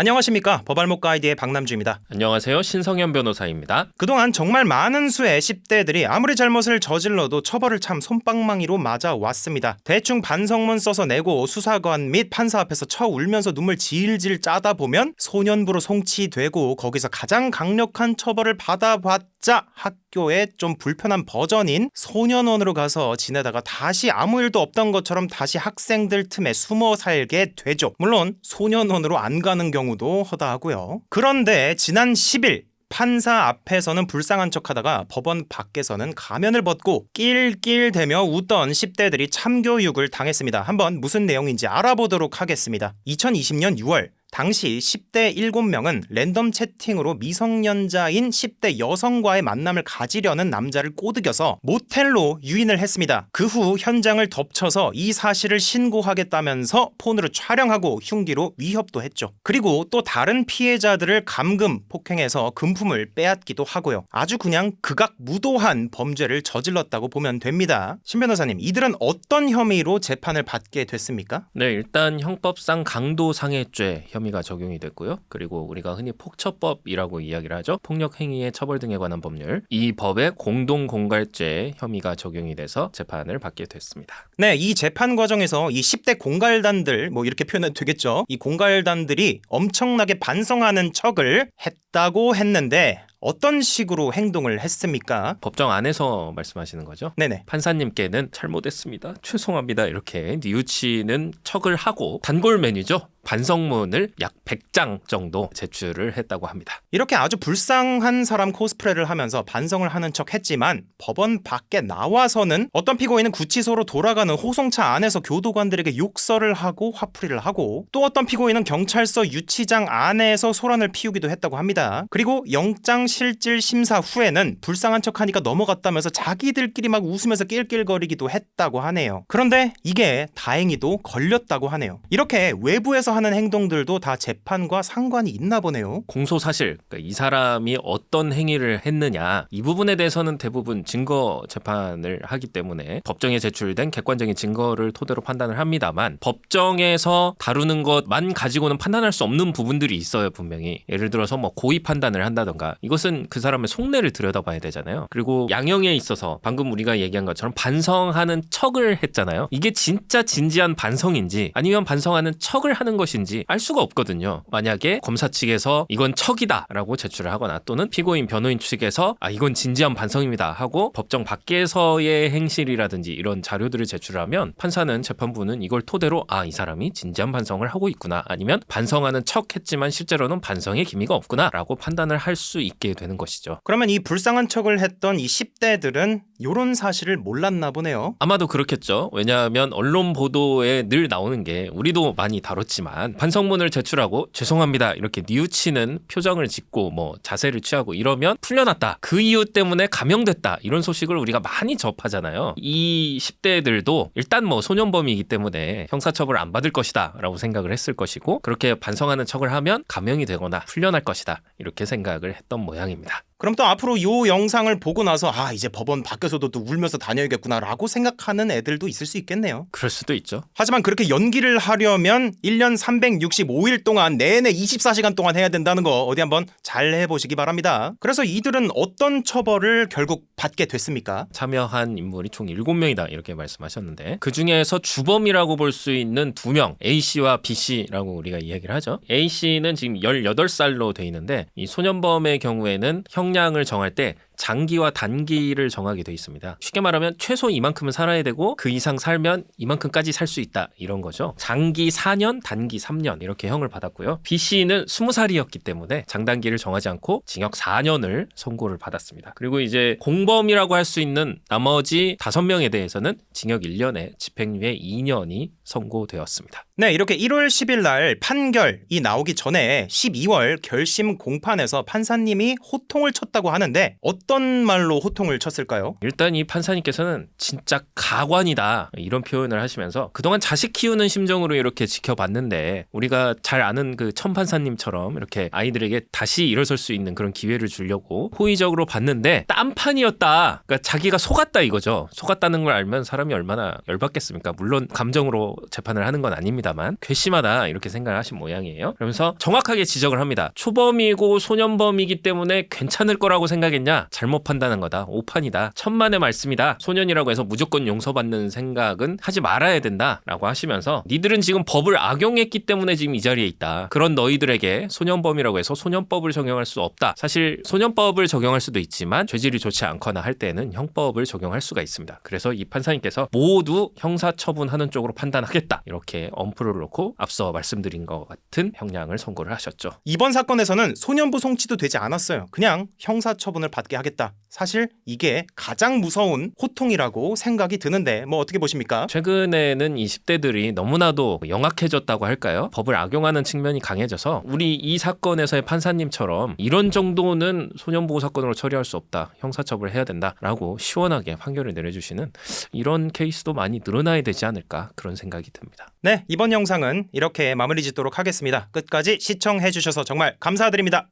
안녕하십니까 버발목 가이드의 박남주입니다. 안녕하세요. 신성현 변호사입니다. 그동안 정말 많은 수의 10대들이 아무리 잘못을 저질러도 처벌을 참 손방망이로 맞아왔습니다. 대충 반성문 써서 내고 수사관 및 판사 앞에서 쳐 울면서 눈물 질질 짜다 보면 소년부로 송치되고 거기서 가장 강력한 처벌을 받아봤 자 학교에 좀 불편한 버전인 소년원으로 가서 지내다가 다시 아무 일도 없던 것처럼 다시 학생들 틈에 숨어 살게 되죠. 물론 소년원으로 안 가는 경우도 허다하고요. 그런데 지난 10일 판사 앞에서는 불쌍한 척 하다가 법원 밖에서는 가면을 벗고 낄낄대며 웃던 10대들이 참교육을 당했습니다. 한번 무슨 내용인지 알아보도록 하겠습니다. 2020년 6월 당시 10대 7명은 랜덤 채팅으로 미성년자인 10대 여성과의 만남을 가지려는 남자를 꼬드겨서 모텔로 유인을 했습니다. 그 후 현장을 덮쳐서 이 사실을 신고하겠다면서 폰으로 촬영하고 흉기로 위협도 했죠. 그리고 또 다른 피해자들을 감금, 폭행해서 금품을 빼앗기도 하고요. 아주 그냥 극악 무도한 범죄를 저질렀다고 보면 됩니다. 신 변호사님, 이들은 어떤 혐의로 재판을 받게 됐습니까? 네, 일단 형법상 강도상해죄 혐의 가 적용이 됐고요. 그리고 우리가 흔히 폭처법이라고 이야기를 하죠. 폭력 행위의 처벌 등에 관한 법률. 이 법에 공동 공갈죄 혐의가 적용이 돼서 재판을 받게 됐습니다. 네, 이 재판 과정에서 이 10대 공갈단들, 뭐 이렇게 표현해도 되겠죠. 이 공갈단들이 엄청나게 반성하는 척을 했다고 했는데 어떤 식으로 행동을 했습니까? 법정 안에서 말씀하시는 거죠? 네네. 판사님께는 잘못했습니다. 죄송합니다. 이렇게 뉘우치는 척을 하고 단골 메뉴죠. 반성문을 약 100장 정도 제출을 했다고 합니다. 이렇게 아주 불쌍한 사람 코스프레를 하면서 반성을 하는 척 했지만 법원 밖에 나와서는 어떤 피고인은 구치소로 돌아가는 호송차 안에서 교도관들에게 욕설을 하고 화풀이를 하고 또 어떤 피고인은 경찰서 유치장 안에서 소란을 피우기도 했다고 합니다. 그리고 영장 실질 심사 후에는 불쌍한 척 하니까 넘어갔다면서 자기들끼리 막 웃으면서 낄낄거리기도 했다고 하네요. 그런데 이게 다행히도 걸렸다고 하네요. 이렇게 외부에서 하는 행동들도 다 재판과 상관이 있나 보네요. 공소 사실, 그러니까 이 사람이 어떤 행위를 했느냐 이 부분에 대해서는 대부분 증거 재판을 하기 때문에 법정에 제출된 객관적인 증거를 토대로 판단을 합니다만 법정에서 다루는 것만 가지고는 판단할 수 없는 부분들이 있어요 분명히 예를 들어서 뭐 고의 판단을 한다던가 이것 은 그 사람의 속내를 들여다봐야 되잖아요 그리고 양형에 있어서 방금 우리가 얘기한 것처럼 반성하는 척을 했잖아요 이게 진짜 진지한 반성인지 아니면 반성하는 척을 하는 것인지 알 수가 없거든요. 만약에 검사 측에서 이건 척이다라고 제출을 하거나 또는 피고인 변호인 측에서 아 이건 진지한 반성입니다 하고 법정 밖에서의 행실이라든지 이런 자료들을 제출하면 판사는 재판부는 이걸 토대로 아 이 사람이 진지한 반성을 하고 있구나 아니면 반성하는 척했지만 실제로는 반성의 기미가 없구나라고 판단을 할 수 있게 되는 것이죠. 그러면 이 불쌍한 척을 했던 이 10대들은 이런 사실을 몰랐나 보네요. 아마도 그렇겠죠. 왜냐하면 언론 보도에 늘 나오는 게 우리도 많이 다뤘지만 반성문을 제출하고 죄송합니다 이렇게 뉘우치는 표정을 짓고 뭐 자세를 취하고 이러면 풀려났다. 그 이유 때문에 감형됐다. 이런 소식을 우리가 많이 접하잖아요. 이 10대들도 일단 뭐 소년범이기 때문에 형사처벌 안 받을 것이다라고 생각을 했을 것이고 그렇게 반성하는 척을 하면 감형이 되거나 풀려날 것이다. 이렇게 생각을 했던 모양 입니다. 그럼 또 앞으로 이 영상을 보고 나서 아 이제 법원 밖에서도 또 울면서 다녀야겠구나라고 생각하는 애들도 있을 수 있겠네요. 그럴 수도 있죠. 하지만 그렇게 연기를 하려면 1년 365일 동안 내내 24시간 동안 해야 된다는 거 어디 한번 잘 해보시기 바랍니다. 그래서 이들은 어떤 처벌을 결국 받게 됐습니까? 참여한 인물이 총 7명이다 이렇게 말씀하셨는데 그 중에서 주범이라고 볼 수 있는 두명 A씨와 B씨라고 우리가 이야기를 하죠. A씨는 지금 18살로 돼 있는데 이 소년범의 경우에는 형 량을 정할 때 장기와 단기를 정하게 돼 있습니다. 쉽게 말하면 최소 이만큼은 살아야 되고 그 이상 살면 이만큼까지 살 수 있다 이런 거죠. 장기 4년, 단기 3년 이렇게 형을 받았고요. B 씨는 20살이었기 때문에 장단기를 정하지 않고 징역 4년을 선고를 받았습니다. 그리고 이제 공범이라고 할 수 있는 나머지 5명에 대해서는 징역 1년에 집행유예 2년이 선고되었습니다. 네, 이렇게 1월 10일 날 판결이 나오기 전에 12월 결심 공판에서 판사님이 호통을 쳤다고 하는데 어떤 어떤 말로 호통을 쳤을까요? 일단 이 판사님께서는 진짜 가관이다 이런 표현을 하시면서 그동안 자식 키우는 심정으로 이렇게 지켜봤는데 우리가 잘 아는 그 천판사님처럼 이렇게 아이들에게 다시 일어설 수 있는 그런 기회를 주려고 호의적으로 봤는데 딴판이었다. 그러니까 자기가 속았다 이거죠. 속았다는 걸 알면 사람이 얼마나 열받겠습니까? 물론 감정으로 재판을 하는 건 아닙니다만 괘씸하다 이렇게 생각을 하신 모양이에요. 그러면서 정확하게 지적을 합니다. 초범이고 소년범이기 때문에 괜찮을 거라고 생각했냐? 잘못 판단한 거다. 오판이다. 천만의 말씀이다. 소년이라고 해서 무조건 용서받는 생각은 하지 말아야 된다 라고 하시면서 니들은 지금 법을 악용했기 때문에 지금 이 자리에 있다. 그런 너희들에게 소년범이라고 해서 소년법을 적용할 수 없다. 사실 소년법을 적용할 수도 있지만 죄질이 좋지 않거나 할 때는 형법을 적용할 수가 있습니다. 그래서 이 판사님께서 모두 형사 처분하는 쪽으로 판단하겠다. 이렇게 엄프를 놓고 앞서 말씀드린 것 같은 형량을 선고를 하셨죠. 이번 사건에서는 소년부 송치도 되지 않았어요. 그냥 형사 처분을 받게 하겠다. 사실 이게 가장 무서운 호통이라고 생각이 드는데 뭐 어떻게 보십니까? 최근에는 이 10대들이 너무나도 영악해졌다고 할까요? 법을 악용하는 측면이 강해져서 우리 이 사건에서의 판사님처럼 이런 정도는 소년보호 사건으로 처리할 수 없다. 형사처벌을 해야 된다라고 시원하게 판결을 내려주시는 이런 케이스도 많이 늘어나야 되지 않을까 그런 생각이 듭니다. 네, 이번 영상은 이렇게 마무리 짓도록 하겠습니다. 끝까지 시청해 주셔서 정말 감사드립니다.